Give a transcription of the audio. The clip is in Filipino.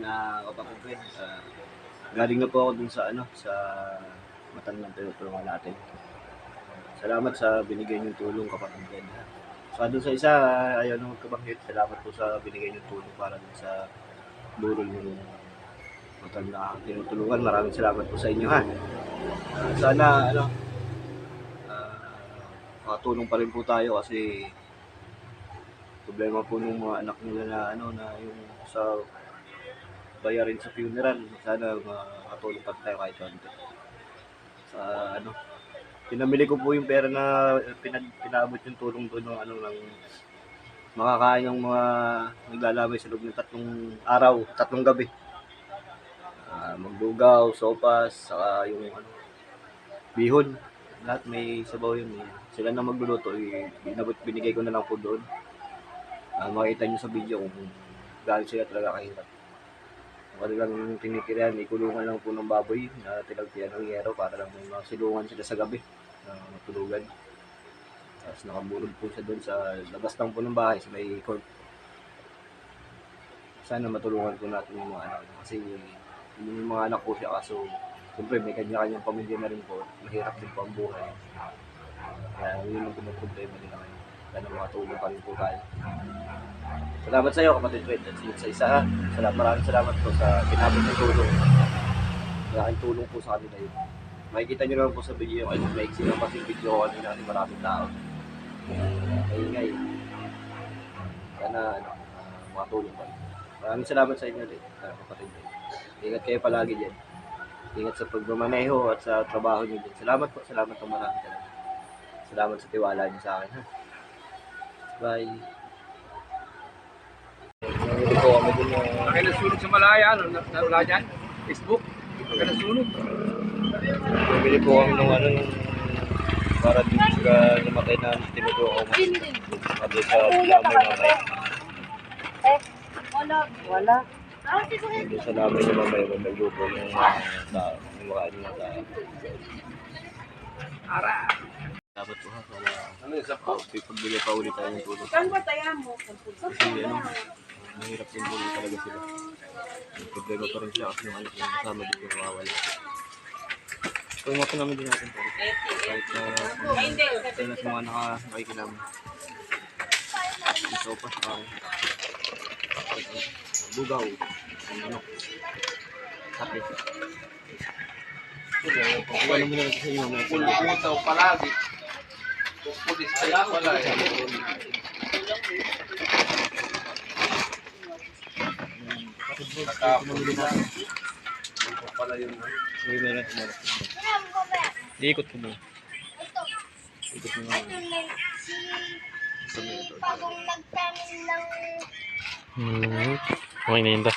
na kapatid ko yun. Ah, galing na po ako dun sa ano, sa matan ng tinutulungan natin. Salamat sa binigay niyong tulong kapatid ko. Sa dun sa isa, ayaw na magkabanggit. Salamat po sa binigay niyong tulong para dun sa burol yung matan na tinutulungan. Maraming salamat po sa inyo ha. Ah, sana ano, ah, makatulong pa rin po tayo kasi problema po nung mga anak nila na ano na yung sa bayarin sa funeral sana makatulong pa tayo kahit konti sa ano pinamili ko po yung pera na pinag, pinabot yung tulong doon ng ano ng makakain ng mga naglalamay sa loob ng tatlong araw, tatlong gabi. Ah, magdugaw, sopas, saka yung ano, bihon. Lahat may sabaw yun. Eh. Sila na magluluto. Eh, binigay ko na lang po doon. Ah, makita nyo sa video kung gaano sila talaga kahirap. Kung lang tinikirian, ikulungan lang po ng baboy na tinagtiyan ng yero para lang may masilungan sila sa gabi na matulugan. Tapos nakaburol po siya doon sa labas lang po ng bahay sa may court. Sana matulungan po natin yung mga anak. Kasi yung mga anak po siya kaso siyempre may kanya-kanyang pamilya na rin po. Mahirap din po ang buhay. Kaya yun ang pinaproblema nila ngayon. Kaya makatulong pa rin po tayo. Salamat sa iyo, kapatid Fred. At sa isa. Salamat, maraming salamat po sa pinabot ng tulong. Malaking tulong po sa kanila yun. Makikita nyo naman po sa video. Ay, may lang kasi video ko kanina kasi maraming tao. Maingay. Sana, ano, uh, makatulong pa. Maraming salamat sa inyo din, uh, kapatid Fred. Ingat kayo palagi dyan. Ingat sa pagmamaneho at sa trabaho nyo din. Salamat po, salamat po marami talaga. Salamat sa tiwala niyo sa akin ha. Bye. Nandito po kami dun yung Kaya nasunog sa Malaya, ano, wala dyan? Facebook? Kaya nasunog. Bumili po kami ng ano ng para din sa namatay na tinuto ako sabi sa lamay mamay. Wala. Wala. Hindi sa lamay na mamay kung nagluto yung uh, tao, yung makain ng tao. Ara. Dapat po ha, wala. Ano yung sapo? Pagbili pa ulit tayo ng tulong. Saan ba tayo mo? Kasi ano, mahirap yung tulong talaga sila. May problema pa rin sila kasi yung anak yung kasama dito nawawala. Kung mga namin din natin po. Kahit na tayo na sa mga naka, nakikinami. Ito pa sa Bugaw. Ang ano. Kape. Kuha naman na sa inyo. tulong. Pulputaw palagi. Pulis kaya wala eh. Iikot ko mo. Ikot mo nga. Pagong nagtanim ng Hmm. Okay na yun da.